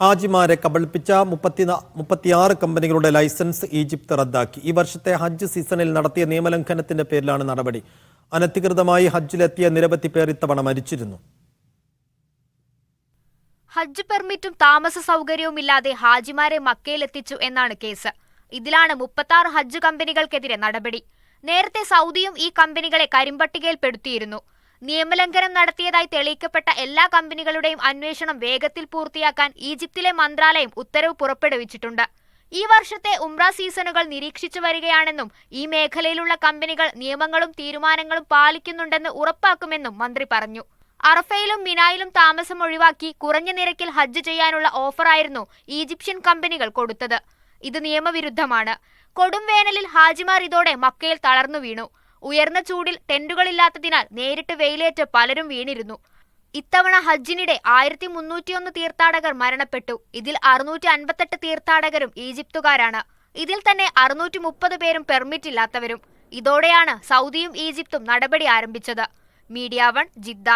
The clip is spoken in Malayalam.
ഹാജിമാരെ കബളിപ്പിച്ച മുപ്പത്തി മുപ്പത്തിയാറ് കമ്പനികളുടെ ലൈസൻസ് ഈജിപ്ത് റദ്ദാക്കി. ഈ വർഷത്തെ ഹജ്ജ് സീസണിൽ നടത്തിയ നിയമലംഘനത്തിന്റെ പേരിലാണ് നടപടി. അനധികൃതമായി ഹജ്ജിലെത്തിയ നിരവധി പേർ ഇത്തവണ മരിച്ചിരുന്നു. ഹജ്ജ് പെർമിറ്റും താമസ സൗകര്യവും ഇല്ലാതെ ഹാജിമാരെ മക്കയിലെത്തിച്ചു എന്നാണ് കേസ്. ഇതിലാണ് മുപ്പത്താറ് ഹജ്ജ് കമ്പനികൾക്കെതിരെ നടപടി. നേരത്തെ സൗദിയും ഈ കമ്പനികളെ കരിമ്പട്ടികയിൽപ്പെടുത്തിയിരുന്നു. നിയമലംഘനം നടത്തിയതായി തെളിയിക്കപ്പെട്ട എല്ലാ കമ്പനികളുടെയും അന്വേഷണം വേഗത്തിൽ പൂർത്തിയാക്കാൻ ഈജിപ്തിലെ മന്ത്രാലയം ഉത്തരവ് പുറപ്പെടുവിച്ചിട്ടുണ്ട്. ഈ വർഷത്തെ ഉംറ സീസണുകൾ നിരീക്ഷിച്ചു വരികയാണെന്നും ഈ മേഖലയിലുള്ള കമ്പനികൾ നിയമങ്ങളും തീരുമാനങ്ങളും പാലിക്കുന്നുണ്ടെന്ന് ഉറപ്പാക്കുമെന്നും മന്ത്രി പറഞ്ഞു. അറഫയിലും മിനായിലും താമസം ഒഴിവാക്കി കുറഞ്ഞ നിരക്കിൽ ഹജ്ജ് ചെയ്യാനുള്ള ഓഫറായിരുന്നു ഈജിപ്ഷ്യൻ കമ്പനികൾ കൊടുത്തത്. ഇത് നിയമവിരുദ്ധമാണ്. കൊടുംവേനലിൽ ഹാജിമാർ ഇതോടെ മക്കയിൽ തളർന്നു വീണു. ഉയർന്ന ചൂടിൽ ടെന്റുകളില്ലാത്തതിനാൽ നേരിട്ട് വെയിലേറ്റ് പലരും വീണിരുന്നു. ഇത്തവണ ഹജ്ജിനിടെ ആയിരത്തി മുന്നൂറ്റിയൊന്ന് തീർത്ഥാടകർ മരണപ്പെട്ടു. ഇതിൽ അറുന്നൂറ്റി അൻപത്തെട്ട് തീർത്ഥാടകരും ഈജിപ്തുകാരാണ്. ഇതിൽ തന്നെ അറുന്നൂറ്റി മുപ്പത് പേരും പെർമിറ്റ് ഇല്ലാത്തവരും. ഇതോടെയാണ് സൗദിയും ഈജിപ്തും നടപടി ആരംഭിച്ചത്. Media one Jeddah.